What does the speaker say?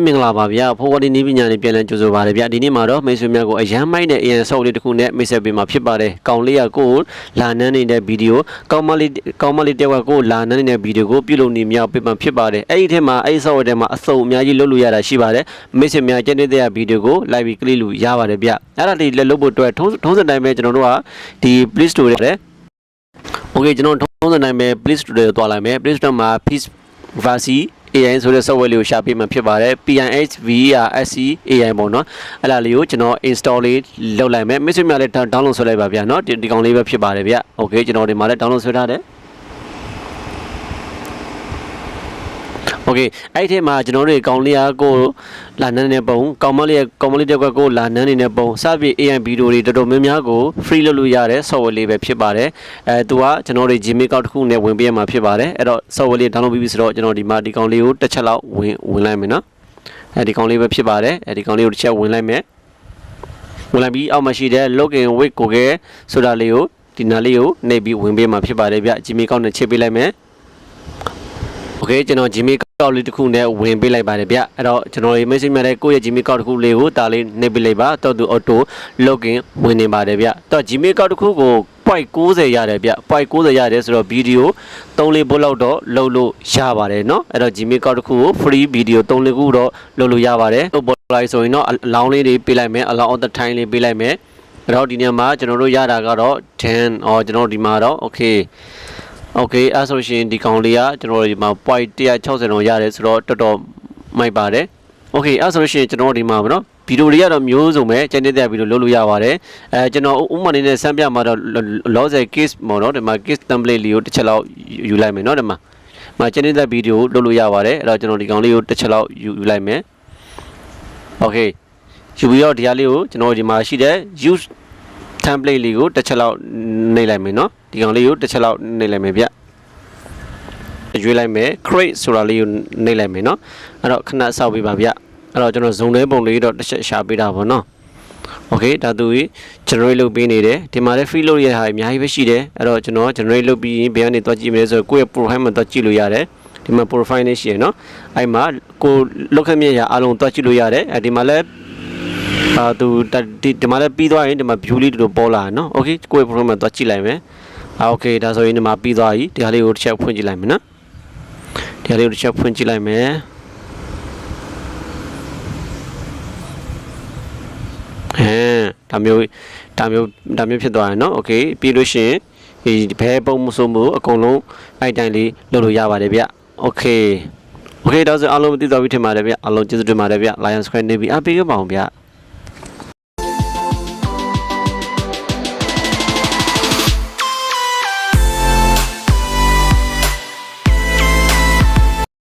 မင်္ဂလာပါဗျာဖိုးဝါဒီနီးပညာနဲ့ပြန်လည်ကြိုဆိုပါရဗျာဒီနေ့မှာတော့မိတ်ဆွေများကိုအရန်မိုက်တဲ့အရင်ဆောက်လေးတစ်ခုနဲ့မိတ်ဆက်ပေးမှာဖြစ်ပါတယ်ကောင်လေးကကိုယ်လာနန်းနေတဲ့ဗီဒီယိုကောင်မလေးကောင်မလေးတယောက်ကကိုယ်လာနန်းနေတဲ့ဗီဒီယိုကိုပြုလုပ်နေမြောက်ပေးမှာဖြစ်ပါတယ်အဲ့ဒီထဲမှာအဲ့ဒီဆောက်ရတဲ့မှာအစုံအများကြီးလုပ်လို့ရတာရှိပါတယ်မိတ်ဆွေများကျန်တဲ့ဗီဒီယိုကိုလိုက်ပြီးကလစ်လို့ရပါတယ်ဗျအဲ့ဒါလေးလက်လုပ်ဖို့အတွက်ထုံးထုံးစံတိုင်းပဲကျွန်တော်တို့ကဒီ Play Store ရဲ့ Okay ကျွန်တော်ထုံးစံတိုင်းပဲ Play Store ကိုတွားလိုက်မယ် Play Store မှာ Peace Versi AI ဆိုတဲ့ software လေးကိုရှာပေးမှဖြစ်ပါတယ် PNH VRSC AI ပေါ့နော်အဲ့ဒါလေးကိုကျွန်တော် install လေးလုပ်လိုက်မယ်မိတ်ဆွေများလည်း download ဆွဲလိုက်ပါဗျာနော်ဒီဒီကောင်လေးပဲဖြစ်ပါတယ်ဗျ Okay ကျွန်တော်ဒီမှာလည်း download ဆွဲထားတယ် โอเคအဲ့ဒီထဲမှာကျွန်တော်တို့ကောင်လေးအားကိုလာနန်းနေပုံကောင်မလေးရဲ့ကောင်မလေးတစ်ခွက်ကိုလာနန်းနေတဲ့ပုံစပြီး AI ဗီဒီယိုတွေတော်တော်များများကို free လုပ်လို့ရတဲ့ software လေးပဲဖြစ်ပါတယ်အဲသူကကျွန်တော်တို့ Gmail account တစ်ခုနဲ့ဝင်ပေးရမှာဖြစ်ပါတယ်အဲ့တော့ software လေး download ပြီးပြီဆိုတော့ကျွန်တော်ဒီမှာဒီကောင်လေးကိုတစ်ချက်လောက်ဝင်ဝင်လိုက်မယ်နော်အဲဒီကောင်လေးပဲဖြစ်ပါတယ်အဲဒီကောင်လေးကိုတစ်ချက်ဝင်လိုက်မယ်ဝင်လိုက်ပြီးအောက်မှာရှိတဲ့ login with google ဆိုတာလေးကိုဒီနားလေးကိုနှိပ်ပြီးဝင်ပေးမှာဖြစ်ပါတယ်ဗျ Gmail account နဲ့ချိန်ပေးလိုက်မယ် โอเคကျွန်တော် Gmail account လေးတစ်ခုနဲ့ဝင်ပေးလိုက်ပါတယ်ဗျအဲ့တော့ကျွန်တော်ဒီ message မှာလည်းကိုယ့်ရဲ့ Gmail account တစ်ခုလေးကိုဒါလေးနှိပ်ပေးလိုက်ပါတော့သူ auto login ဝင်နေပါတယ်ဗျတော့ Gmail account တစ်ခုကို point 90ရတယ်ဗျ point 90ရတယ်ဆိုတော့ video 3-4ဘုတ်လောက်တော့လုပ်လို့ရပါတယ်เนาะအဲ့တော့ Gmail account တစ်ခုကို free video 3-4ခုတော့လုပ်လို့ရပါတယ်ဟုတ်ပေါ်လိုက်ဆိုရင်တော့အလောင်းလေးတွေပေးလိုက်မယ်အလောင်း all the time လေးပေးလိုက်မယ်အဲ့တော့ဒီနေရာမှာကျွန်တော်တို့ရတာကတော့10အော်ကျွန်တော်တို့ဒီမှာတော့ okay โอเคအဲ့ဆိုရှင်ဒီကောင်လေးကကျွန်တော်တို့ဒီမှာ point 160တော့ရတယ်ဆိုတော့တော်တော်မိုက်ပါတယ်โอเคအဲ့ဆိုရှင်ကျွန်တော်တို့ဒီမှာဗောနော်ဗီဒီယိုတွေကတော့မျိုးစုံပဲကျန်တဲ့ဗီဒီယိုလုပ်လို့ရပါတယ်အဲကျွန်တော်ဥပမာနေနဲ့စမ်းပြမှာတော့ loss case ပေါ့နော်ဒီမှာ case template လေးကိုတစ်ချက်လောက်ယူလိုက်မယ်နော်ဒီမှာမှာကျန်တဲ့ဗီဒီယိုလုပ်လို့ရပါတယ်အဲ့တော့ကျွန်တော်ဒီကောင်လေးကိုတစ်ချက်လောက်ယူယူလိုက်မယ်โอเคယူပြီးတော့ဒီဟာလေးကိုကျွန်တော်ဒီမှာရှိတဲ့ use template လေးကိုတစ်ချက်လောက်နှိပ်လိုက်မယ်နော်ဒီကောင်လေးကိုတစ်ချက်လောက်နှိပ်လိုက်မယ်ဗျရွေးလိုက်မယ် create ဆိုတာလေးကိုနှိပ်လိုက်မယ်နော်အဲ့တော့ခဏစောက်ပေးပါဗျအဲ့တော့ကျွန်တော်ဇုံထဲပုံလေးတော့တစ်ချက်ရှာပေးတာပေါ့နော် okay ဒါသူ generate လုပ်ပေးနေတယ်ဒီမှာလည်း free load ရတာအများကြီးပဲရှိတယ်အဲ့တော့ကျွန်တော် generate လုပ်ပြီးရင်ဘယ်ကနေသွားကြည့်မလဲဆိုတော့ကိုယ့်ရဲ့ profile မှာသွားကြည့်လို့ရတယ်ဒီမှာ profile နဲ့ရှိရယ်နော်အဲ့မှာကိုလောက်ခန့်မြင်ရအလုံးသွားကြည့်လို့ရတယ်အဲ့ဒီမှာလည်း အာသူဒီဒီမှာလည်းပြီးသွားရင်ဒီမှာ view လေးတူပေါ်လာနော်โอเคကိုယ့်ရဲ့ profile မှာသွားကြည့်လိုက်မယ်အာโอเคဒါဆိုရင်ဒီမှာပြီးသွားပြီဒီဟာလေးကိုတစ်ချက်ဖွင့်ကြည့်လိုက်မယ်နော်ဒီဟာလေးကိုတစ်ချက်ဖွင့်ကြည့်လိုက်မယ်ဟမ်ဒါမျိုးဒါမျိုးဒါမျိုးဖြစ်သွားရင်နော်โอเคပြီးလို့ရှိရင်ဒီဘဲပုံမဆိုမှုအကုန်လုံးအဲ့တိုင်းလေးလုပ်လို့ရပါတယ်ဗျโอเคโอเคဒါဆိုအားလုံးသိသွားပြီထင်ပါတယ်ဗျအားလုံးကျေးဇူးတင်ပါတယ်ဗျ Lion Square နေပြီအပေးရပါအောင်ဗျ